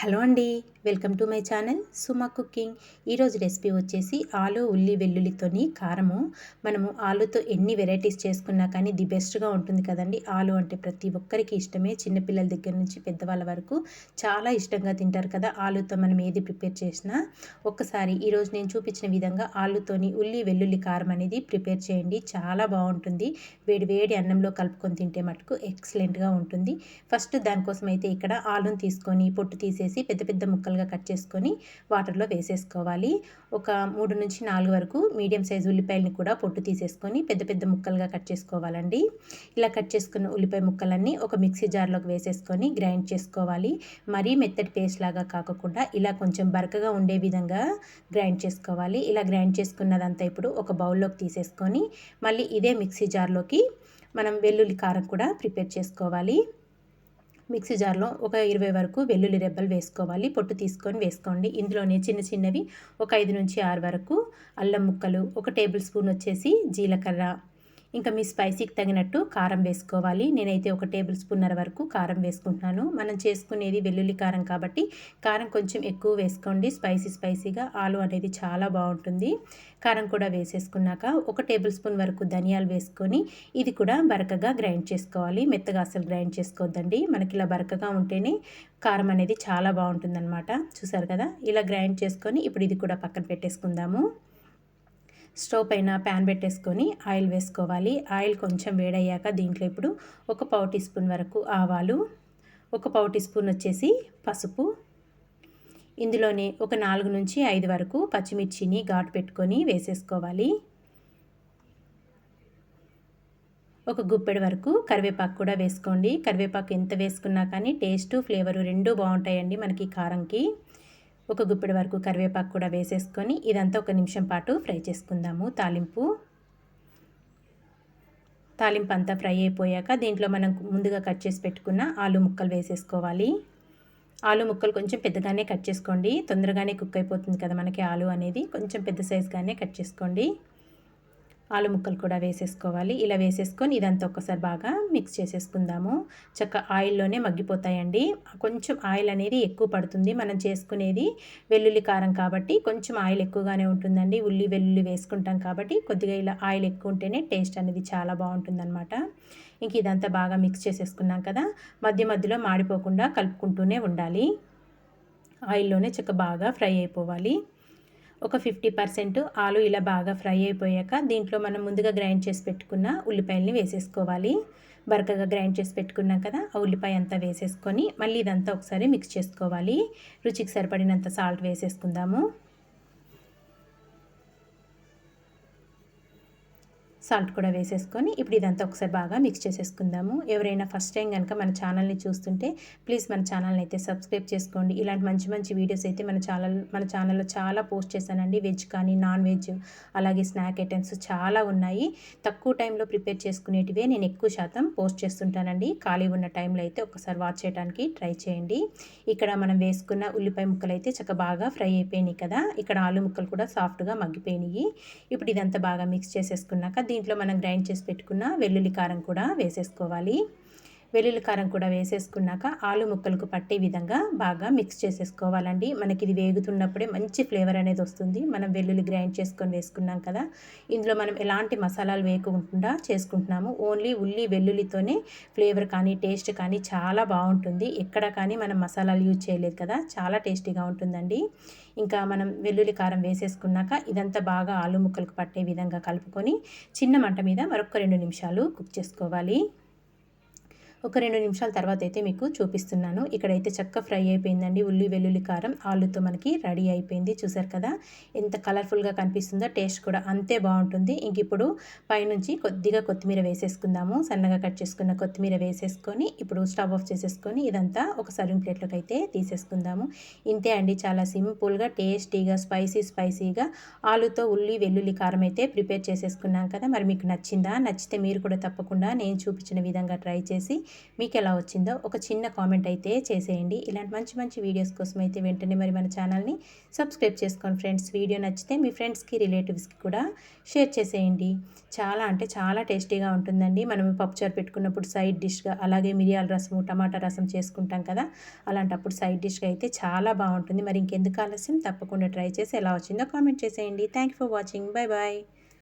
Hello అండి. Welcome to my channel Suma cooking. ఈరోజు recipe వచ్చేసి ఆలు ఉల్లి వెల్లుల్లితోని కారము. మనము ఆలుతో ఎన్ని వెరైటీస్ చేసుకున్నా కానీ ది బెస్ట్గా ఉంటుంది కదండి. ఆలు అంటే ప్రతి ఒక్కరికి ఇష్టమే. చిన్నపిల్లల దగ్గర నుంచి పెద్దవాళ్ళ వరకు చాలా ఇష్టంగా తింటారు కదా ఆలుతో మనం ఏది ప్రిపేర్ చేసినా. ఒక్కసారి ఈరోజు నేను చూపించిన విధంగా ఆలుతోని ఉల్లి వెల్లుల్లి కారం అనేది ప్రిపేర్ చేయండి. చాలా బాగుంటుంది. వేడి వేడి అన్నంలో కలుపుకొని తింటే మటుకు ఎక్సలెంట్గా ఉంటుంది. ఫస్ట్ దానికోసం అయితే ఇక్కడ ఆలును తీసుకొని పొట్టు తీసేసి పెద్ద పెద్ద ముక్కలుగా కట్ చేసుకొని వాటర్లో వేసేసుకోవాలి. ఒక మూడు నుంచి నాలుగు వరకు మీడియం సైజు ఉల్లిపాయలని కూడా పొట్టు తీసేసుకొని పెద్ద పెద్ద ముక్కలుగా కట్ చేసుకోవాలండి. ఇలా కట్ చేసుకున్న ఉల్లిపాయ ముక్కలన్నీ ఒక మిక్సీ జార్లోకి వేసేసుకొని గ్రైండ్ చేసుకోవాలి. మరీ మెత్తటి పేస్ట్ లాగా కాకుండా ఇలా కొంచెం బరకగా ఉండే విధంగా గ్రైండ్ చేసుకోవాలి. ఇలా గ్రైండ్ చేసుకున్నదంతా ఇప్పుడు ఒక బౌల్లోకి తీసేసుకొని మళ్ళీ ఇదే మిక్సీ జార్లోకి మనం వెల్లుల్లి కారం కూడా ప్రిపేర్ చేసుకోవాలి. మిక్సీ జార్లో ఒక ఇరవై వరకు వెల్లుల్లి రెబ్బలు వేసుకోవాలి. పొట్టు తీసుకొని వేసుకోండి. ఇందులోనే చిన్న చిన్నవి ఒక ఐదు నుంచి ఆరు వరకు అల్లం ముక్కలు ఒక టేబుల్ స్పూన్ వచ్చేసి జీలకర్ర ఇంకా మీ స్పైసీకి తగినట్టు కారం వేసుకోవాలి. నేనైతే ఒక టేబుల్ స్పూన్నర వరకు కారం వేసుకుంటున్నాను. మనం చేసుకునేది వెల్లుల్లి కారం కాబట్టి కారం కొంచెం ఎక్కువ వేసుకోండి. స్పైసీ స్పైసీగా ఆలు అనేది చాలా బాగుంటుంది. కారం కూడా వేసేసుకున్నాక ఒక టేబుల్ స్పూన్ వరకు ధనియాలు వేసుకొని ఇది కూడా బరకగా గ్రైండ్ చేసుకోవాలి. మెత్తగా అసలు గ్రైండ్ చేసుకోవద్దండి మనకి ఇలా బరకగా ఉంటేనే కారం అనేది చాలా బాగుంటుందన్నమాట. చూసారు కదా? ఇలా గ్రైండ్ చేసుకొని ఇప్పుడు ఇది కూడా పక్కన పెట్టేసుకుందాము. స్టవ్ పైన ప్యాన్ పెట్టేసుకొని ఆయిల్ వేసుకోవాలి. ఆయిల్ కొంచెం వేడయ్యాక దీంట్లో ఇప్పుడు ఒక పావు టీ స్పూన్ వరకు ఆవాలు ఒక పావు టీ స్పూన్ వచ్చేసి పసుపు ఇందులోనే ఒక నాలుగు నుంచి ఐదు వరకు పచ్చిమిర్చిని ఘాటు పెట్టుకొని వేసేసుకోవాలి. ఒక గుప్పెడు వరకు కరివేపాకు కూడా వేసుకోండి. కరివేపాకు ఎంత వేసుకున్నా కానీ టేస్ట్ ఫ్లేవరు రెండు బాగుంటాయండి మనకి కారంకి. ఒక గుప్పెడు వరకు కరివేపాకు కూడా వేసేసుకొని ఇదంతా ఒక నిమిషం పాటు ఫ్రై చేసుకుందాము. తాలింపు. తాలింపు అంతా ఫ్రై అయిపోయాక దీంట్లో మనం ముందుగా కట్ చేసి పెట్టుకున్న ఆలు ముక్కలు వేసేసుకోవాలి. ఆలు ముక్కలు కొంచెం పెద్దగానే కట్ చేసుకోండి. తొందరగానే కుక్ అయిపోతుంది కదా మనకి ఆలు అనేది. కొంచెం పెద్ద సైజుగానే కట్ చేసుకోండి. ఆలు ముక్కలు కూడా వేసేసుకోవాలి. ఇలా వేసేసుకొని ఇదంతా ఒక్కసారి బాగా మిక్స్ చేసేసుకుందాము. చక్క ఆయిల్లోనే మగ్గిపోతాయండి. కొంచెం ఆయిల్ అనేది ఎక్కువ పడుతుంది. మనం చేసుకునేది వెల్లుల్లి కారం కాబట్టి కొంచెం ఆయిల్ ఎక్కువగానే ఉంటుందండి. ఉల్లి వెల్లుల్లి వేసుకుంటాం కాబట్టి కొద్దిగా ఇలా ఆయిల్ ఎక్కువ ఉంటేనే టేస్ట్ అనేది చాలా బాగుంటుందన్నమాట. ఇంక ఇదంతా బాగా మిక్స్ చేసేసుకున్నాం కదా. మధ్య మధ్యలో మాడిపోకుండా కలుపుకుంటూనే ఉండాలి. ఆయిల్లోనే చక్క బాగా ఫ్రై అయిపోవాలి. ఒక ఫిఫ్టీ పర్సెంట్ ఆలు ఇలా బాగా ఫ్రై అయిపోయాక దీంట్లో మనం ముందుగా గ్రైండ్ చేసి పెట్టుకున్న ఉల్లిపాయల్ని వేసేసుకోవాలి. బరకగా గ్రైండ్ చేసి పెట్టుకున్నాం కదా ఆ ఉల్లిపాయ అంతా వేసేసుకొని మళ్ళీ ఇదంతా ఒకసారి మిక్స్ చేసుకోవాలి. రుచికి సరిపడినంత సాల్ట్ వేసేసుకుందాము. సాల్ట్ కూడా వేసేసుకొని ఇప్పుడు ఇదంతా ఒకసారి బాగా మిక్స్ చేసేసుకుందాము. ఎవరైనా ఫస్ట్ టైం కనుక మన ఛానల్ని చూస్తుంటే ప్లీజ్ మన ఛానల్ని అయితే సబ్స్క్రైబ్ చేసుకోండి. ఇలాంటి మంచి మంచి వీడియోస్ అయితే మన ఛానల్ మన ఛానల్లో చాలా పోస్ట్ చేశానండి. వెజ్ కానీ నాన్ వెజ్ అలాగే స్నాక్ ఐటమ్స్ చాలా ఉన్నాయి. తక్కువ టైంలో ప్రిపేర్ చేసుకునేటివే నేను ఎక్కువ శాతం పోస్ట్ చేస్తుంటానండి. ఖాళీ ఉన్న టైంలో అయితే ఒకసారి వాచ్ చేయడానికి ట్రై చేయండి. ఇక్కడ మనం వేసుకున్న ఉల్లిపాయ ముక్కలు అయితే చక్క బాగా ఫ్రై అయిపోయినాయి కదా. ఇక్కడ ఆలు ముక్కలు కూడా సాఫ్ట్గా మగ్గిపోయినాయి. ఇప్పుడు ఇదంతా బాగా మిక్స్ చేసేసుకున్నాక దీంట్లో మనం గ్రైండ్ చేసి పెట్టుకున్న వెల్లుల్లి కారం కూడా వేసేసుకోవాలి. వెల్లుల్లి కారం కూడా వేసేసుకున్నాక ఆలు ముక్కలకు పట్టే విధంగా బాగా మిక్స్ చేసేసుకోవాలండి. మనకి ఇది వేగుతున్నప్పుడే మంచి ఫ్లేవర్ అనేది వస్తుంది. మనం వెల్లుల్లి గ్రైండ్ చేసుకొని వేసుకున్నాం కదా ఇందులో మనం ఎలాంటి మసాలాలు వేయకుండా చేసుకుంటున్నాము. ఓన్లీ ఉల్లి వెల్లుల్లితోనే ఫ్లేవర్ కానీ టేస్ట్ కానీ చాలా బాగుంటుంది. ఎక్కడ కానీ మనం మసాలాలు యూజ్ చేయలేదు కదా చాలా టేస్టీగా ఉంటుందండి. ఇంకా మనం వెల్లుల్లి కారం వేసేసుకున్నాక ఇదంతా బాగా ఆలు ముక్కలకు పట్టే విధంగా కలుపుకొని చిన్న మంట మీద మరొక రెండు నిమిషాలు కుక్ చేసుకోవాలి. ఒక రెండు నిమిషాల తర్వాత అయితే మీకు చూపిస్తున్నాను. ఇక్కడైతే చక్క ఫ్రై అయిపోయిందండి. ఉల్లి వెల్లుల్లి కారం ఆలుతో మనకి రెడీ అయిపోయింది. చూసారు కదా? ఎంత కలర్ఫుల్గా కనిపిస్తుందో టేస్ట్ కూడా అంతే బాగుంటుంది. ఇంక ఇప్పుడు పైనుంచి కొద్దిగా కొత్తిమీర వేసేసుకుందాము. సన్నగా కట్ చేసుకున్న కొత్తిమీర వేసేసుకొని ఇప్పుడు స్టవ్ ఆఫ్ చేసేసుకొని ఇదంతా ఒక సర్వింగ్ ప్లేట్లోకి అయితే తీసేసుకుందాము. ఇంతే అండి. చాలా సింపుల్గా టేస్టీగా స్పైసీ స్పైసీగా ఆలుతో ఉల్లి వెల్లుల్లి కారం అయితే ప్రిపేర్ చేసేసుకున్నాం కదా? మరి మీకు నచ్చిందా? నచ్చితే మీరు కూడా తప్పకుండా నేను చూపించిన విధంగా ట్రై చేసి మీకు ఎలా వచ్చిందో ఒక చిన్న కామెంట్ అయితే చేసేయండి. ఇలాంటి మంచి మంచి వీడియోస్ కోసం అయితే వెంటనే మరి మన ఛానల్ని సబ్స్క్రైబ్ చేసుకోండి ఫ్రెండ్స్. వీడియో నచ్చితే మీ ఫ్రెండ్స్కి రిలేటివ్స్కి కూడా షేర్ చేసేయండి. చాలా అంటే చాలా టేస్టీగా ఉంటుందండి. మనం పప్పుచారు పెట్టుకున్నప్పుడు సైడ్ డిష్గా అలాగే మిరియాల రసము టమాటా రసం చేసుకుంటాం కదా అలాంటప్పుడు సైడ్ డిష్గా అయితే చాలా బాగుంటుంది. మరి ఇంకెందుకు ఆలస్యం? తప్పకుండా ట్రై చేసి ఎలా వచ్చిందో కామెంట్ చేసేయండి. Thank for watching. Bye bye